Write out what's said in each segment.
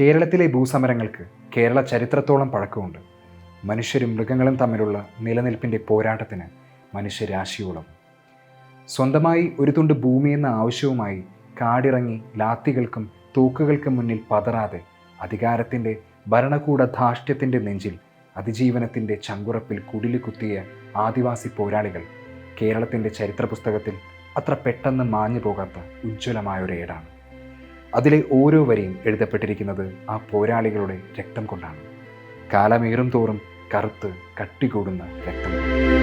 കേരളത്തിലെ ഭൂസമരങ്ങൾക്ക് കേരള ചരിത്രത്തോളം പഴക്കമുണ്ട്. മനുഷ്യരും മൃഗങ്ങളും തമ്മിലുള്ള നിലനിൽപ്പിന്റെ പോരാട്ടത്തിന് മനുഷ്യരാശിയോളം. സ്വന്തമായി ഒരു തുണ്ട് ഭൂമി എന്ന ആവശ്യവുമായി കാടിറങ്ങി ലാത്തികൾക്കും തൂക്കുകൾക്കും മുന്നിൽ പതറാതെ അധികാരത്തിന്റെ ഭരണകൂട ധാഷ്ട്യത്തിന്റെ നെഞ്ചിൽ അതിജീവനത്തിന്റെ ചങ്കുറപ്പിൽ കുടിലി കുത്തിയ ആദിവാസി പോരാളികൾ കേരളത്തിന്റെ ചരിത്ര പുസ്തകത്തിൽ അത്ര പെട്ടെന്ന് മാഞ്ഞു പോകാത്ത ഉജ്ജ്വലമായൊരേടാണ്. അതിലെ ഓരോ വരിയും എഴുതപ്പെട്ടിരിക്കുന്നത് ആ പോരാളികളുടെ രക്തം കൊണ്ടാണ്. കാലമേറും തോറും കറുത്ത് കട്ടികൂടുന്ന രക്തം.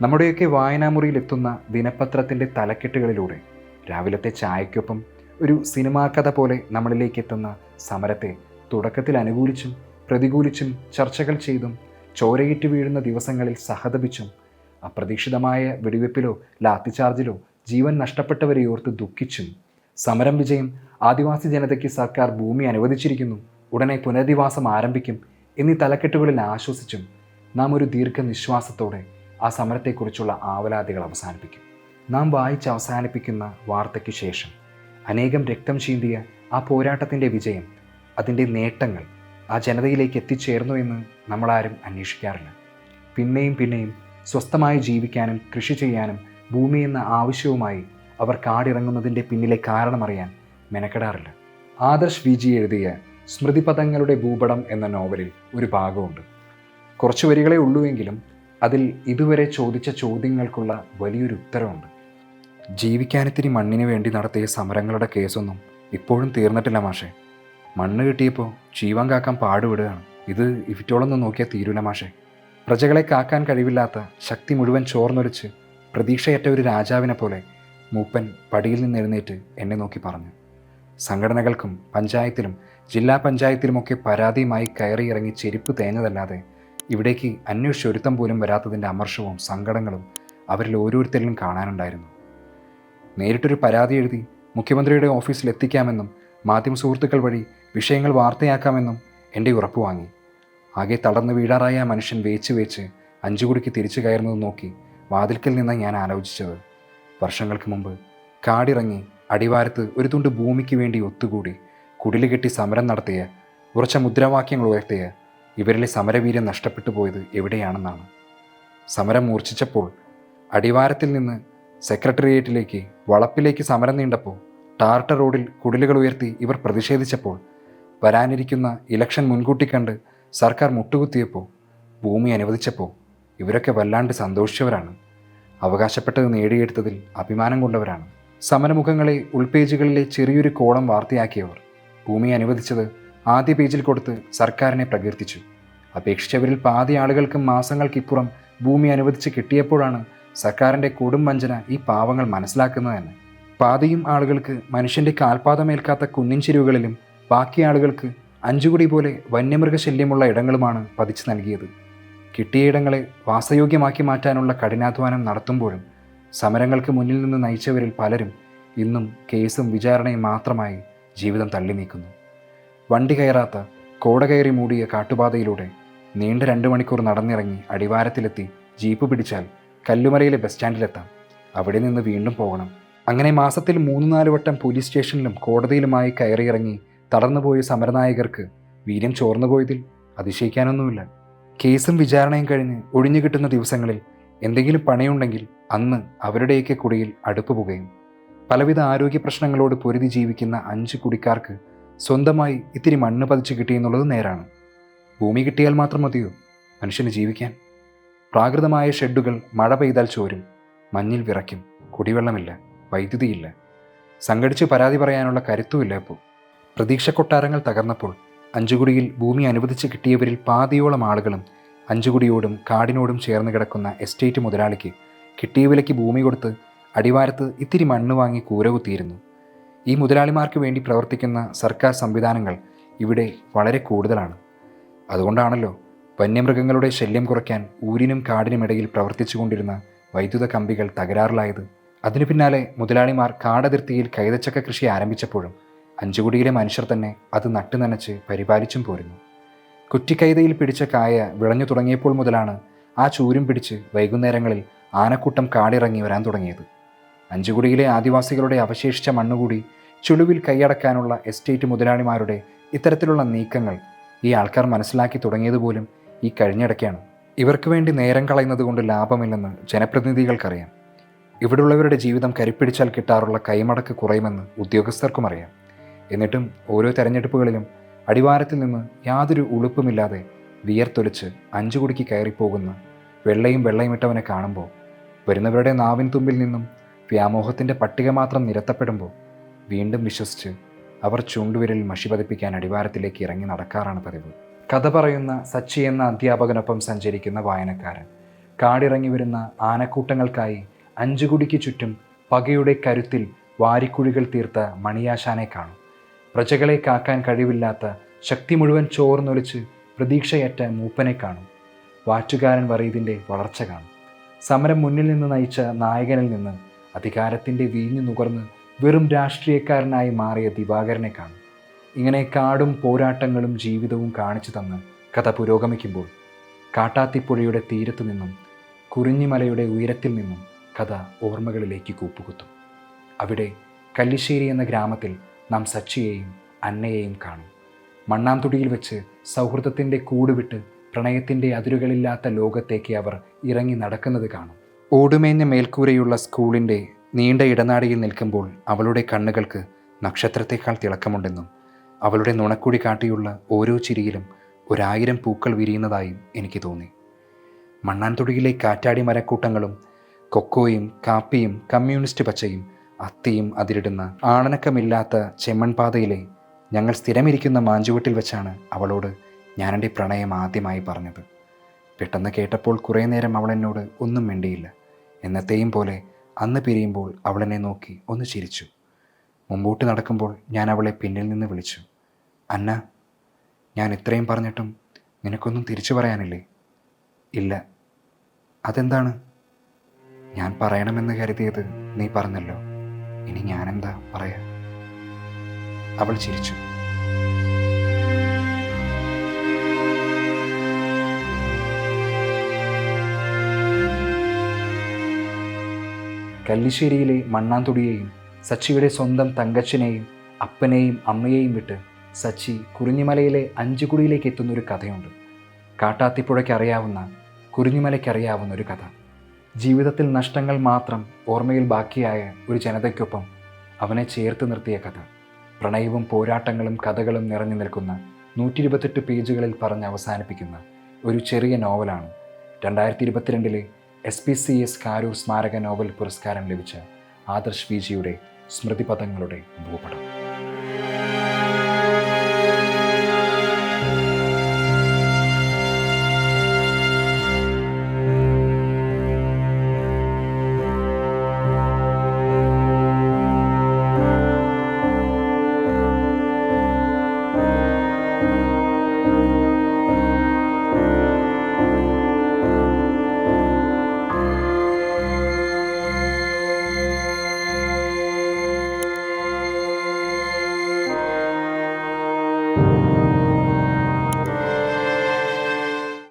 നമ്മുടെയൊക്കെ വായനാമുറിയിലെത്തുന്ന ദിനപത്രത്തിന്റെ തലക്കെട്ടുകളിലൂടെ രാവിലത്തെ ചായക്കൊപ്പം ഒരു സിനിമാ കഥ പോലെ നമ്മളിലേക്ക് എത്തുന്ന സമരത്തെ തുടക്കത്തിൽ അനുകൂലിച്ചും പ്രതികൂലിച്ചും ചർച്ചകൾ ചെയ്തും ചോരയിട്ട് വീഴുന്ന ദിവസങ്ങളിൽ സഹതപിച്ചും അപ്രതീക്ഷിതമായ വെടിവെപ്പിലോ ലാത്തിചാർജിലോ ജീവൻ നഷ്ടപ്പെട്ടവരെ ഓർത്ത് ദുഃഖിച്ചും സമരം വിജയം ആദിവാസി ജനതയ്ക്ക് സർക്കാർ ഭൂമി അനുവദിച്ചിരിക്കുന്നു ഉടനെ പുനരധിവാസം ആരംഭിക്കും എന്നീ തലക്കെട്ടുകളിൽ ആശ്വസിച്ചും നാം ഒരു ദീർഘനിശ്വാസത്തോടെ ആ സമരത്തെക്കുറിച്ചുള്ള ആവലാതികൾ അവസാനിപ്പിക്കും. നാം വായിച്ച് അവസാനിപ്പിക്കുന്ന വാർത്തയ്ക്ക് ശേഷം അനേകം രക്തം ചീന്തിയ ആ പോരാട്ടത്തിന്റെ വിജയം അതിന്റെ നേട്ടങ്ങൾ ആ ജനതയിലേക്ക് എത്തിച്ചേർന്നു എന്ന് നമ്മളാരും അന്വേഷിക്കാറില്ല. പിന്നെയും പിന്നെയും സ്വസ്ഥമായി ജീവിക്കാനും കൃഷി ചെയ്യാനും ഭൂമി എന്ന ആവശ്യവുമായി അവർ കാടിറങ്ങുന്നതിന്റെ പിന്നിലെ കാരണമറിയാൻ മെനക്കെടാറില്ല. ആദർശ് വി. ജി. എഴുതിയ സ്മൃതിപഥങ്ങളുടെ ഭൂപടം എന്ന നോവലിൽ ഒരു ഭാഗമുണ്ട്. കുറച്ച് വരികളെ ഉള്ളൂവെങ്കിലും അതിൽ ഇതുവരെ ചോദിച്ച ചോദ്യങ്ങൾക്കുള്ള വലിയൊരു ഉത്തരവുണ്ട്. ജീവിക്കാനത്തിരി മണ്ണിന് വേണ്ടി നടത്തിയ സമരങ്ങളുടെ കേസൊന്നും ഇപ്പോഴും തീർന്നിട്ടില്ല മാഷേ. മണ്ണ് കിട്ടിയപ്പോൾ ജീവൻ കാക്കാൻ പാടുവിടുകയാണ് ഇത് ഇവിറ്റോളൊന്നും നോക്കിയാൽ തീരൂല മാഷേ. പ്രജകളെ കാക്കാൻ കഴിവില്ലാത്ത ശക്തി മുഴുവൻ ചോർന്നൊലിച്ച് പ്രതീക്ഷയറ്റ ഒരു രാജാവിനെ പോലെ മൂപ്പൻ പടിയിൽ നിന്ന് എഴുന്നേറ്റ് എന്നെ നോക്കി പറഞ്ഞു. സംഘടനകൾക്കും പഞ്ചായത്തിലും ജില്ലാ പഞ്ചായത്തിലുമൊക്കെ പരാതിയുമായി കയറിയിറങ്ങി ചെരുപ്പ് തേഞ്ഞതല്ലാതെ ഇവിടേക്ക് അന്വേഷിച്ചൊരുത്തം പോലും വരാത്തതിന്റെ അമർഷവും സങ്കടങ്ങളും അവരിൽ ഓരോരുത്തരിലും കാണാനുണ്ടായിരുന്നു. നേരിട്ടൊരു പരാതി എഴുതി മുഖ്യമന്ത്രിയുടെ ഓഫീസിൽ എത്തിക്കാമെന്നും മാധ്യമ സുഹൃത്തുക്കൾ വഴി വിഷയങ്ങൾ വാർത്തയാക്കാമെന്നും എന്റെ ഉറപ്പ് വാങ്ങി. ആകെ തളർന്നു വീഴാറായ മനുഷ്യൻ വേച്ച് വേച്ച് അഞ്ചുകുടിക്ക് തിരിച്ചു കയറുന്നത് നോക്കി വാതിൽക്കൽ നിന്ന് ഞാൻ ആലോചിച്ചത്. വർഷങ്ങൾക്ക് മുമ്പ് കാടിറങ്ങി അടിവാരത്ത് ഒരു തുണ്ട് ഭൂമിക്ക് വേണ്ടി ഒത്തുകൂടി കുടിലുകെട്ടി സമരം നടത്തിയ ഉറച്ച മുദ്രാവാക്യങ്ങൾ ഉയർത്തിയ ഇവരിലെ സമരവീര്യം നഷ്ടപ്പെട്ടു പോയത് എവിടെയാണെന്നാണ്. സമരം മൂർച്ഛിച്ചപ്പോൾ അടിവാരത്തിൽ നിന്ന് സെക്രട്ടേറിയറ്റിലേക്ക് വളപ്പിലേക്ക് സമരം നീണ്ടപ്പോൾ ടാർട്ട റോഡിൽ കുടിലുകൾ ഉയർത്തി ഇവർ പ്രതിഷേധിച്ചപ്പോൾ വരാനിരിക്കുന്ന ഇലക്ഷൻ മുൻകൂട്ടി കണ്ട് സർക്കാർ മുട്ടുകുത്തിയപ്പോൾ ഭൂമി അനുവദിച്ചപ്പോൾ ഇവരൊക്കെ വല്ലാണ്ട് സന്തോഷിച്ചവരാണ്. അവകാശപ്പെട്ടത് നേടിയെടുത്തതിൽ അഭിമാനം കൊണ്ടവരാണ്. സമരമുഖങ്ങളെ ഉൾപേജുകളിലെ ചെറിയൊരു കോളം വാർത്തയാക്കിയവർ. ഭൂമി അനുവദിച്ചത് ആദ്യ പേജിൽ കൊടുത്ത് സർക്കാരിനെ പ്രകീർത്തിച്ചു. അപേക്ഷിച്ചവരിൽ പാതി ആളുകൾക്ക് മാസങ്ങൾക്കിപ്പുറം ഭൂമി അനുവദിച്ച് കിട്ടിയപ്പോഴാണ് സർക്കാരിന്റെ കൊടും വഞ്ചന ഈ പാവങ്ങൾ മനസ്സിലാക്കുന്നത് തന്നെ പാതിയും ആളുകൾക്ക് മനുഷ്യന്റെ കാൽപാതമേൽക്കാത്ത കുന്നിൻ ചെരുവുകളിലും ബാക്കി ആളുകൾക്ക് അഞ്ചുകുടി പോലെ വന്യമൃഗശല്യമുള്ള ഇടങ്ങളുമാണ് പതിച്ചു നൽകിയത്. കിട്ടിയ ഇടങ്ങളെ വാസയോഗ്യമാക്കി മാറ്റാനുള്ള കഠിനാധ്വാനം നടത്തുമ്പോഴും സമരങ്ങൾക്ക് മുന്നിൽ നിന്ന് നയിച്ചവരിൽ പലരും ഇന്നും കേസും വിചാരണയും മാത്രമായി ജീവിതം തള്ളി നീക്കുന്നു വണ്ടി കയറാത്ത കോട കയറി മൂടിയ കാട്ടുപാതയിലൂടെ നീണ്ട രണ്ട് മണിക്കൂർ നടന്നിറങ്ങി അടിവാരത്തിലെത്തി ജീപ്പ് പിടിച്ചാൽ കല്ലുമരയിലെ ബസ് സ്റ്റാൻഡിലെത്താം. അവിടെ നിന്ന് വീണ്ടും പോകണം. അങ്ങനെ മാസത്തിൽ മൂന്ന് നാല് വട്ടം പോലീസ് സ്റ്റേഷനിലും കോടതിയിലുമായി കയറിയിറങ്ങി തടർന്നുപോയ സമരനായകർക്ക് വീര്യം ചോർന്നുപോയതിൽ അതിശയിക്കാനൊന്നുമില്ല. കേസും വിചാരണയും കഴിഞ്ഞ് ഒഴിഞ്ഞു കിട്ടുന്ന ദിവസങ്ങളിൽ എന്തെങ്കിലും പണിയുണ്ടെങ്കിൽ അന്ന് അവരുടെയൊക്കെ കുടിയിൽ അടുപ്പ് പുകയും. പലവിധ ആരോഗ്യ പ്രശ്നങ്ങളോട് പൊരുതി ജീവിക്കുന്ന അഞ്ച് കുടിക്കാർക്ക് സ്വന്തമായി ഇത്തിരി മണ്ണ് പതിച്ച് കിട്ടിയെന്നുള്ളത് നേരാണ്. ഭൂമി കിട്ടിയാൽ മാത്രം മതിയോ? മനുഷ്യന് ജീവിക്കാൻ. പ്രാകൃതമായ ഷെഡുകൾ മഴ പെയ്താൽ ചോരും. മഞ്ഞിൽ വിറയ്ക്കും. കുടിവെള്ളമില്ല. വൈദ്യുതിയില്ല. സംഘടിച്ച് പരാതി പറയാനുള്ള കരുത്തുമില്ല ഇപ്പോൾ പ്രതീക്ഷ കൊട്ടാരങ്ങൾ തകർന്നപ്പോൾ അഞ്ചുകുടിയിൽ ഭൂമി അനുവദിച്ച് കിട്ടിയവരിൽ പാതിയോളം ആളുകളും അഞ്ചുകുടിയോടും കാടിനോടും ചേർന്ന് കിടക്കുന്ന എസ്റ്റേറ്റ് മുതലാളിക്ക് കിട്ടിയ വിലയ്ക്ക് ഭൂമി കൊടുത്ത് അടിവാരത്ത് ഇത്തിരി മണ്ണ് വാങ്ങി കൂരകുത്തിയിരുന്നു. ഈ മുതലാളിമാർക്ക് വേണ്ടി പ്രവർത്തിക്കുന്ന സർക്കാർ സംവിധാനങ്ങൾ ഇവിടെ വളരെ കൂടുതലാണ്. അതുകൊണ്ടാണല്ലോ വന്യമൃഗങ്ങളുടെ ശല്യം കുറയ്ക്കാൻ ഊരിനും കാടിനും ഇടയിൽ പ്രവർത്തിച്ചുകൊണ്ടിരുന്ന വൈദ്യുത കമ്പികൾ തകരാറിലായത്. അതിനു പിന്നാലെ മുതലാളിമാർ കാടതിർത്തിയിൽ കൈതച്ചക്ക കൃഷി ആരംഭിച്ചപ്പോഴും അഞ്ചുകുടിയിലെ മനുഷ്യർ തന്നെ അത് നട്ടുനനച്ച് പരിപാലിച്ചും പോരുന്നു. കുറ്റിക്കൈതയിൽ പിടിച്ച കായ വിളഞ്ഞു തുടങ്ങിയപ്പോൾ മുതലാണ് ആ ചൂരും പിടിച്ച് വൈകുന്നേരങ്ങളിൽ ആനക്കൂട്ടം കാടിറങ്ങി വരാൻ തുടങ്ങിയത്. അഞ്ചുകുടിയിലെ ആദിവാസികളുടെ അവശേഷിച്ച മണ്ണുകൂടി ചുളുവിൽ കൈയടക്കാനുള്ള എസ്റ്റേറ്റ് മുതലാളിമാരുടെ ഇത്തരത്തിലുള്ള നീക്കങ്ങൾ ഈ ആൾക്കാർ മനസ്സിലാക്കി തുടങ്ങിയതുപോലും ഈ കഴിഞ്ഞിടയ്ക്കാണ്. ഇവർക്ക് വേണ്ടി നേരം കളയുന്നത് കൊണ്ട് ലാഭമില്ലെന്ന് ജനപ്രതിനിധികൾക്കറിയാം. ഇവിടുള്ളവരുടെ ജീവിതം കരിപ്പിടിച്ചാൽ കിട്ടാറുള്ള കൈമടക്ക് കുറയുമെന്ന് ഉദ്യോഗസ്ഥർക്കും അറിയാം. എന്നിട്ടും ഓരോ തെരഞ്ഞെടുപ്പുകളിലും അടിവാരത്തിൽ നിന്ന് യാതൊരു ഉളുപ്പുമില്ലാതെ വിയർത്തൊലിച്ച് അഞ്ചു കുടിക്ക് കയറിപ്പോകുന്ന വെള്ളയും വെള്ളയും ഇട്ടവനെ കാണുമ്പോൾ വരുന്നവരുടെ നാവിൻ തുമ്പിൽ നിന്നും വ്യാമോഹത്തിന്റെ പട്ടിക മാത്രം നിരത്തപ്പെടുമ്പോൾ വീണ്ടും വിശ്വസിച്ച് അവർ ചൂണ്ടുവിരൽ മഷി പതിപ്പിക്കാൻ അടിവാരത്തിലേക്ക് ഇറങ്ങി നടക്കാറാണ് പതിവ്. കഥ പറയുന്ന സച്ചി എന്ന അധ്യാപകനൊപ്പം സഞ്ചരിക്കുന്ന വായനക്കാരൻ. കാടിറങ്ങി വരുന്ന ആനക്കൂട്ടങ്ങൾക്കായി അഞ്ചുകുടിക്ക് ചുറ്റും പകയുടെ കരുത്തിൽ വാരിക്കുഴികൾ തീർത്ത മണിയാശാനെ കാണും. പ്രജകളെ കാക്കാൻ കഴിവില്ലാത്ത ശക്തി മുഴുവൻ ചോർന്നൊലിച്ച് പ്രതീക്ഷയറ്റ മൂപ്പനെ കാണും. വാറ്റുകാരൻ വറീദിന്റെ വളർച്ച കാണും. സമരം മുന്നിൽ നിന്ന് നയിച്ച നായകനിൽ നിന്ന് അധികാരത്തിന്റെ വീഞ്ഞു നുകർന്ന് വെറും രാഷ്ട്രീയക്കാരനായി മാറിയ ദിവാകരനെ കാണും. ഇങ്ങനെ കാടും പോരാട്ടങ്ങളും ജീവിതവും കാണിച്ചു തന്ന് കഥ പുരോഗമിക്കുമ്പോൾ കാട്ടാത്തിപ്പുഴയുടെ തീരത്തു നിന്നും കുറിഞ്ഞിമലയുടെ ഉയരത്തിൽ നിന്നും കഥ ഓർമ്മകളിലേക്ക് കൂപ്പുകുത്തും. അവിടെ കല്ലിശ്ശേരി എന്ന ഗ്രാമത്തിൽ നാം സച്ചിയെയും അന്നയെയും കാണും. മണ്ണാംതുടിയിൽ വെച്ച് സൗഹൃദത്തിന്റെ കൂടുവിട്ട് പ്രണയത്തിന്റെ അതിരുകളില്ലാത്ത ലോകത്തേക്ക് അവർ ഇറങ്ങി നടക്കുന്നത് കാണും. ഓടുമേഞ്ഞ മേൽക്കൂരയുള്ള സ്കൂളിന്റെ നീണ്ട ഇടനാടിയിൽ നിൽക്കുമ്പോൾ അവളുടെ കണ്ണുകൾക്ക് നക്ഷത്രത്തേക്കാൾ തിളക്കമുണ്ടെന്നും അവളുടെ നുണക്കുടി കാട്ടിയുള്ള ഓരോ ചിരിയിലും ഒരായിരം പൂക്കൾ വിരിയുന്നതായും എനിക്ക് തോന്നി. മണ്ണാൻതൊടിയിലെ കാറ്റാടി മരക്കൂട്ടങ്ങളും കൊക്കോയും കാപ്പിയും കമ്മ്യൂണിസ്റ്റ് പച്ചയും അത്തിയും അതിരിടുന്ന ആണനക്കമില്ലാത്ത ചെമ്മൺപാതയിലെ ഞങ്ങൾ സ്ഥിരമിരിക്കുന്ന മാഞ്ചുവട്ടിൽ വെച്ചാണ് അവളോട് ഞാൻ എന്റെ പ്രണയം ആദ്യമായി പറഞ്ഞത്. പെട്ടെന്ന് കേട്ടപ്പോൾ കുറേ നേരം അവൾ എന്നോട് ഒന്നും മിണ്ടിയില്ല. എന്നത്തെയും പോലെ അന്ന് പിരിയുമ്പോൾ അവളെന്നെ നോക്കി ഒന്ന് ചിരിച്ചു. മുമ്പോട്ട് നടക്കുമ്പോൾ ഞാൻ അവളെ പിന്നിൽ നിന്ന് വിളിച്ചു. അന്ന ഞാൻ ഇത്രയും പറഞ്ഞിട്ടും നിനക്കൊന്നും തിരിച്ചു പറയാനില്ലേ? ഇല്ല. അതെന്താണ്? ഞാൻ പറയണമെന്ന് കരുതിയത് നീ പറഞ്ഞല്ലോ. ഇനി ഞാനെന്താ പറയാ? അവൾ ചിരിച്ചു. കല്ലിശ്ശേരിയിലെ മണ്ണാന്തുടിയെയും സച്ചിയുടെ സ്വന്തം തങ്കച്ചനെയും അപ്പനെയും അമ്മയെയും വിട്ട് സച്ചി കുറിഞ്ഞിമലയിലെ അഞ്ചുകുടിയിലേക്ക് എത്തുന്ന ഒരു കഥയുണ്ട്. കാട്ടാത്തിപ്പുഴയ്ക്ക് അറിയാവുന്ന കുറിഞ്ഞിമലയ്ക്ക് അറിയാവുന്ന ഒരു കഥ. ജീവിതത്തിൽ നഷ്ടങ്ങൾ മാത്രം ഓർമ്മയിൽ ബാക്കിയായ ഒരു ജനതയ്ക്കൊപ്പം അവനെ ചേർത്ത് നിർത്തിയ കഥ. പ്രണയവും പോരാട്ടങ്ങളും കഥകളും നിറഞ്ഞു നിൽക്കുന്ന നൂറ്റി ഇരുപത്തെട്ട് പേജുകളിൽ പറഞ്ഞ് അവസാനിപ്പിക്കുന്ന ഒരു ചെറിയ നോവലാണ്. രണ്ടായിരത്തി ഇരുപത്തിരണ്ടിലെ S P C S Karoor സ്മാരക നോബൽ പുരസ്കാരം ലഭിച്ച ആദർശ് വിജിയുടെ സ്മൃതിപഥങ്ങളുടെ ഭൂപടം.